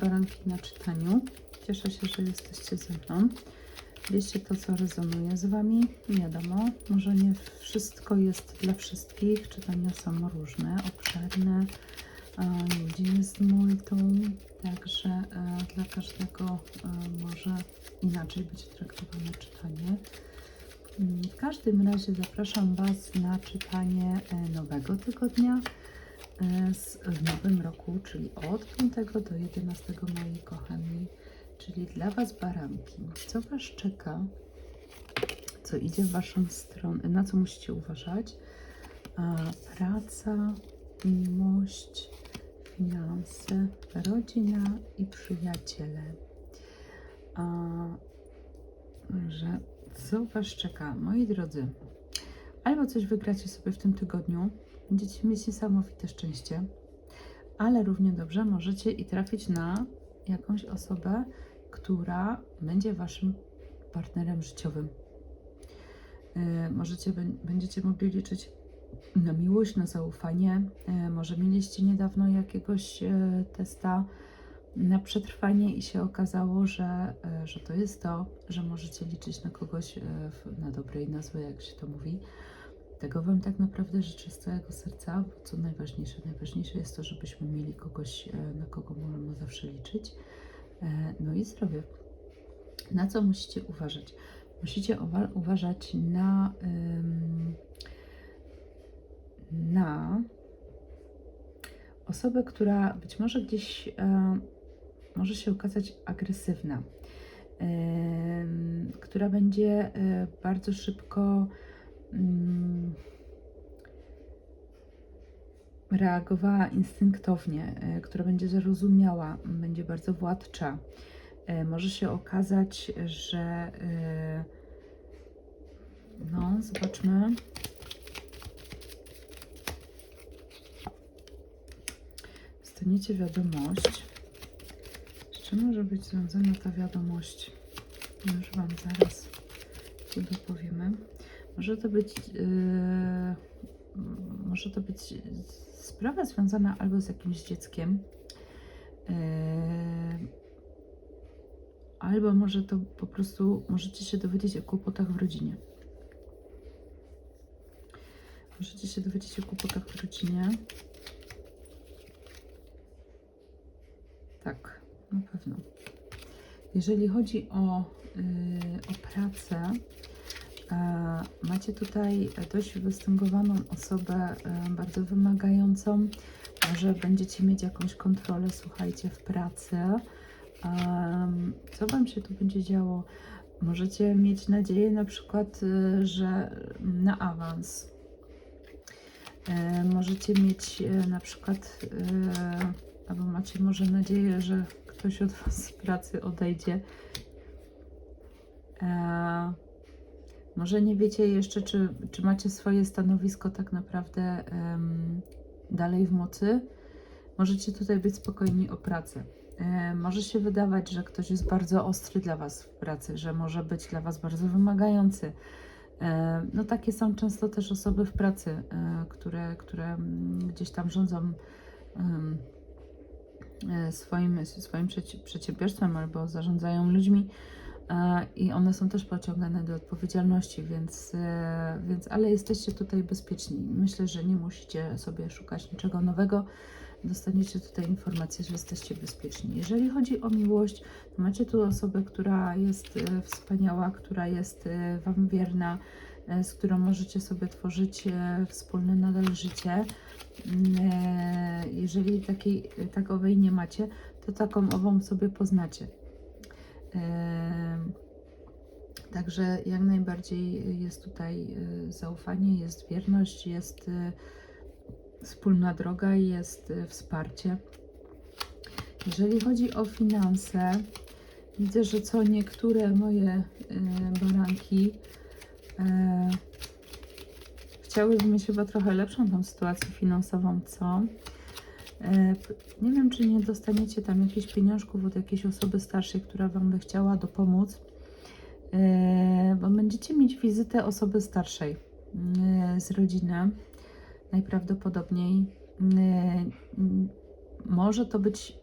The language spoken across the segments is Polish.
baranki na czytaniu. Cieszę się, że jesteście ze mną. Bierzcie to, co rezonuje z Wami. Wiadomo, może nie wszystko jest dla wszystkich. Czytania są różne, obszerne. Nie jest multum, także e, dla każdego e, może inaczej być traktowane czytanie. Mm, W każdym razie zapraszam Was na czytanie e, nowego tygodnia z, w nowym roku, czyli od 5 do 11, moi kochani, czyli dla Was baranki. Co Was czeka? Co idzie w Waszą stronę? Na co musicie uważać? Praca, miłość, finanse, rodzina i przyjaciele. A, że co Was czeka, moi drodzy? Albo coś wygracie sobie w tym tygodniu, będziecie mieć niesamowite szczęście, ale równie dobrze możecie i trafić na jakąś osobę, która będzie Waszym partnerem życiowym. Yy, możecie, bę- będziecie mogli liczyć na miłość, na zaufanie. Yy, może mieliście niedawno jakiegoś yy, testa na przetrwanie i się okazało, że, e, że to jest to, że możecie liczyć na kogoś e, na dobre i na złe, jak się to mówi. Tego Wam tak naprawdę życzę z całego serca, bo co najważniejsze, najważniejsze jest to, żebyśmy mieli kogoś, e, na kogo możemy zawsze liczyć. E, No i zdrowie. Na co musicie uważać? Musicie uwa- uważać na, na osobę, która być może gdzieś e, może się okazać agresywna, która będzie bardzo szybko reagowała instynktownie, e, która będzie zarozumiała, m, będzie bardzo władcza. E, Może się okazać, że e, no, zobaczmy. Dostaniecie wiadomość. Z czym może być związana ta wiadomość? Już Wam zaraz tu dopowiemy. Może to być, yy, może to być sprawa związana albo z jakimś dzieckiem, yy, albo może to po prostu możecie się dowiedzieć o kłopotach w rodzinie. Możecie się dowiedzieć o kłopotach w rodzinie. Tak, na pewno. Jeżeli chodzi o, yy, o pracę, macie tutaj dość wystęgowaną osobę, e, bardzo wymagającą. Może będziecie mieć jakąś kontrolę, słuchajcie, w pracy. Co Wam się tu będzie działo? Możecie mieć nadzieję na przykład, y, że na awans. E, Możecie mieć e, na przykład, e, albo macie może nadzieję, że ktoś od Was z pracy odejdzie. E, Może nie wiecie jeszcze, czy, czy macie swoje stanowisko tak naprawdę em, dalej w mocy. Możecie tutaj być spokojni o pracę. E, Może się wydawać, że ktoś jest bardzo ostry dla Was w pracy, że może być dla Was bardzo wymagający. E, No takie są często też osoby w pracy, e, które, które gdzieś tam rządzą e, swoim, swoim przedsiębiorstwem albo zarządzają ludźmi i one są też pociągane do odpowiedzialności, więc, e, więc ale jesteście tutaj bezpieczni. Myślę, że nie musicie sobie szukać niczego nowego. Dostaniecie tutaj informację, że jesteście bezpieczni. Jeżeli chodzi o miłość, to macie tu osobę, która jest e, wspaniała, która jest e, Wam wierna, e, z którą możecie sobie tworzyć e, wspólne nadal życie. Mm, e, Jeżeli takiej, takowej nie macie, to taką ową sobie poznacie. Także jak najbardziej jest tutaj e, zaufanie, jest wierność, jest e, wspólna droga, jest e, wsparcie. Jeżeli chodzi o finanse, widzę, że co niektóre moje baranki chciałyby mieć chyba trochę lepszą tą sytuację finansową, co? E, Nie wiem, czy nie dostaniecie tam jakichś pieniążków od jakiejś osoby starszej, która Wam by chciała dopomóc, e, bo będziecie mieć wizytę osoby starszej e, z rodziny, najprawdopodobniej. Może to być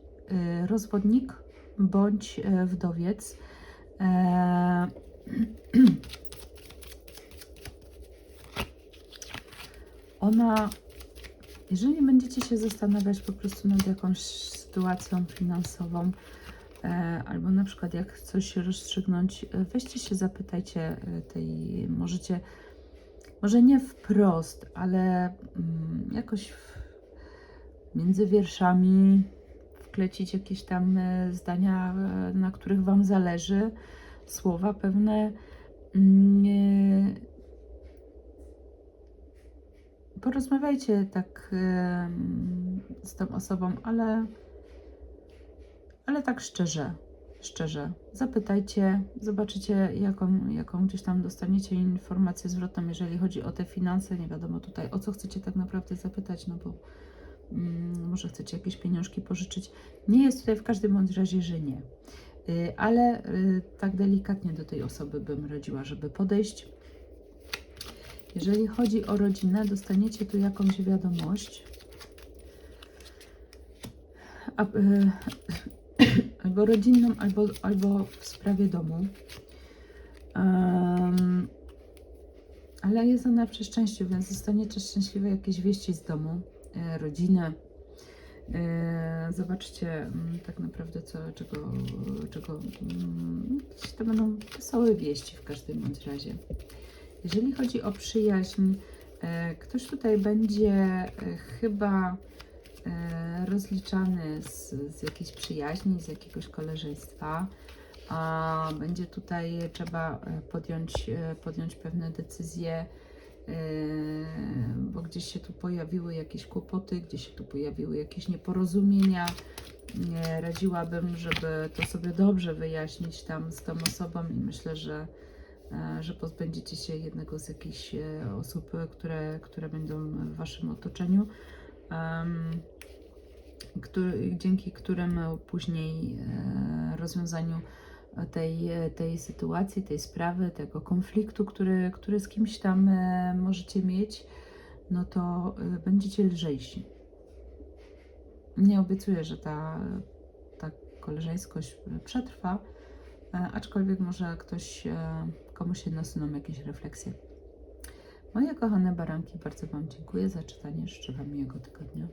rozwodnik bądź wdowiec. Ona, jeżeli będziecie się zastanawiać po prostu nad jakąś sytuacją finansową, e, albo na przykład jak coś rozstrzygnąć, e, weźcie się, zapytajcie e, tej, możecie, może nie wprost, ale mm, jakoś między wierszami wklecić jakieś tam zdania, na których Wam zależy, słowa pewne. Mm, e, porozmawiajcie tak z tą osobą, ale, ale tak szczerze, szczerze. Zapytajcie, zobaczycie, jaką, jaką gdzieś tam dostaniecie informację zwrotną, jeżeli chodzi o te finanse. Nie wiadomo tutaj, o co chcecie tak naprawdę zapytać, no bo mm, może chcecie jakieś pieniążki pożyczyć. Nie jest tutaj w każdym bądź razie, że nie. Y, Ale y, tak delikatnie do tej osoby bym radziła, żeby podejść. Jeżeli chodzi o rodzinę, dostaniecie tu jakąś wiadomość. Y, albo rodzinną, albo, albo w sprawie domu. Em, ale jest ona przy szczęściu, więc dostaniecie szczęśliwe jakieś wieści z domu, e, rodzinę. E, Zobaczcie mm, tak naprawdę, co, czego, czego mm, to będą wesołe wieści w każdym bądź razie. Jeżeli chodzi o przyjaźń, e, ktoś tutaj będzie e, chyba e, rozliczany z, z jakiejś przyjaźni, z jakiegoś koleżeństwa. A będzie tutaj trzeba podjąć, podjąć pewne decyzje, bo gdzieś się tu pojawiły jakieś kłopoty, gdzieś się tu pojawiły jakieś nieporozumienia. Nie, radziłabym, żeby to sobie dobrze wyjaśnić tam z tą osobą i myślę, że że pozbędziecie się jednego z jakichś e, osób, e, które, które będą w Waszym otoczeniu, który, dzięki którym później e, rozwiązaniu tej, tej sytuacji, tej sprawy, tego konfliktu, który, który z kimś tam e, możecie mieć, no to e, będziecie lżejsi. Nie obiecuję, że ta, ta koleżeńskość przetrwa, E, aczkolwiek może ktoś, e, komuś się nasuną jakieś refleksje. Moje kochane baranki, bardzo Wam dziękuję za czytanie. Życzę Wam miłego tygodnia.